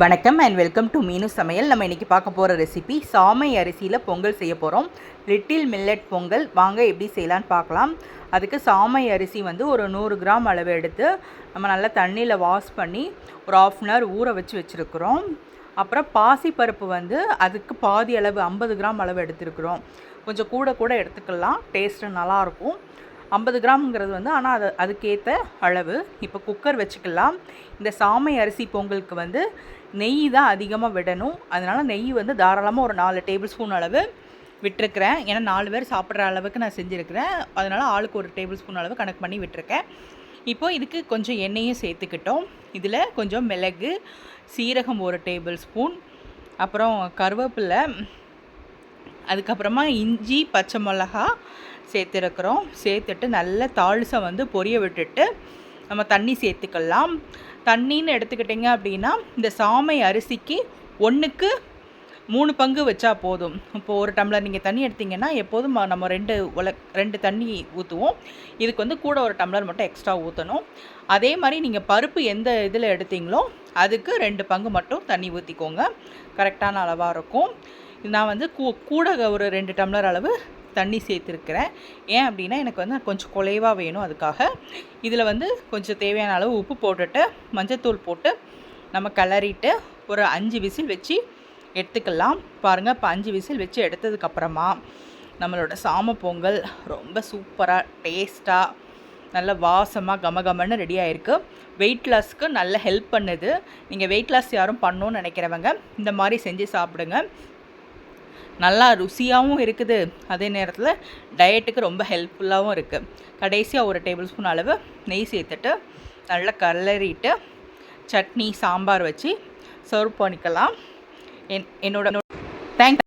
வணக்கம் and welcome to மீனு சமையல். நம்ம இன்றைக்கி பார்க்க போகிற ரெசிபி சாமை அரிசியில் பொங்கல் செய்ய போகிறோம் லிட்டில் மில்லட் பொங்கல். வாங்க எப்படி செய்யலான்னு பார்க்கலாம். அதுக்கு சாமை அரிசி வந்து ஒரு நூறு கிராம் அளவு எடுத்து நம்ம நல்லா தண்ணியில் வாஷ் பண்ணி ஒரு ஆஃப் அன் ஹவர் ஊற வச்சு வச்சுருக்குறோம். அப்புறம் பாசிப்பருப்பு வந்து அதுக்கு பாதி அளவு ஐம்பது கிராம் அளவு எடுத்துருக்குறோம். கொஞ்சம் கூட கூட எடுத்துக்கலாம். டேஸ்ட்டு நல்லாயிருக்கும் ஐம்பது கிராம்ங்கிறது வந்து ஆனால் அது அதுக்கேற்ற அளவு. இப்போ குக்கர் வச்சுக்கலாம். இந்த சாமை அரிசி பொங்கலுக்கு வந்து நெய் தான் அதிகமாக விடணும். அதனால் நெய் வந்து தாராளமாக ஒரு நாலு டேபிள் ஸ்பூன் அளவு விட்டுருக்கிறேன். ஏன்னா நாலு பேர் சாப்பிட்ற அளவுக்கு நான் செஞ்சுருக்கிறேன். அதனால் ஆளுக்கு ஒரு டேபிள் ஸ்பூன் அளவு கணக்கு பண்ணி விட்டுருக்கேன். இப்போது இதுக்கு கொஞ்சம் எண்ணெயும் சேர்த்துக்கிட்டோம். இதில் கொஞ்சம் மிளகு சீரகம் ஒரு டேபிள் ஸ்பூன் அப்புறம் கருவேப்பிலை அதுக்கப்புறமா இஞ்சி பச்சை மிளகா சேர்த்துருக்குறோம். சேர்த்துட்டு நல்ல தாளிசை வந்து பொரிய விட்டுட்டு நம்ம தண்ணி சேர்த்துக்கலாம். தண்ணின்னு எடுத்துக்கிட்டிங்க அப்படின்னா இந்த சாமை அரிசிக்கு ஒன்றுக்கு மூணு பங்கு வச்சா போதும். இப்போ ஒரு டம்ளர் நீங்கள் தண்ணி எடுத்திங்கன்னா எப்போதும் நம்ம ரெண்டு உல ரெண்டு தண்ணி ஊற்றுவோம் இதுக்கு வந்து கூட ஒரு டம்ளர் மட்டும் எக்ஸ்ட்ரா ஊற்றணும் அதே மாதிரி நீங்கள் பருப்பு எந்த இதில் எடுத்தீங்களோ அதுக்கு ரெண்டு பங்கு மட்டும் தண்ணி ஊற்றிக்கோங்க கரெக்டான அளவாக இருக்கும். நான் வந்து கூ கூட ஒரு ரெண்டு டம்ளர் அளவு தண்ணி சேர்த்துருக்கிறேன். ஏன் அப்படின்னா எனக்கு வந்து கொஞ்சம் குலைவாக வேணும் அதுக்காக. இதில் வந்து கொஞ்சம் தேவையான அளவு உப்பு போட்டுட்டு மஞ்சத்தூள் போட்டு நம்ம கிளறிட்டு ஒரு அஞ்சு விசில் வச்சு எடுத்துக்கலாம். பாருங்கள் இப்போ அஞ்சு விசில் வச்சு எடுத்ததுக்கப்புறமா நம்மளோட சாம பொங்கல் ரொம்ப சூப்பராக டேஸ்ட்டாக நல்ல வாசமாக கமகமன்னு ரெடி ஆகிருக்கு வெயிட் லாஸ்க்கு நல்ல ஹெல்ப் பண்ணுது. நீங்கள் வெயிட் லாஸ் யாரும் பண்ணணும்னு நினைக்கிறவங்க இந்த மாதிரி செஞ்சு சாப்பிடுங்க. நல்லா ருசியாகவும் இருக்குது. அதே நேரத்தில் டயட்டுக்கு ரொம்ப ஹெல்ப்ஃபுல்லாகவும் இருக்குது கடைசியாக ஒரு டேபிள் ஸ்பூன் அளவு நெய் சேர்த்துட்டு நல்லா கலரிட்டு சட்னி சாம்பார் வச்சு சர்வ் பண்ணிக்கலாம். என் என்னோட தேங்க்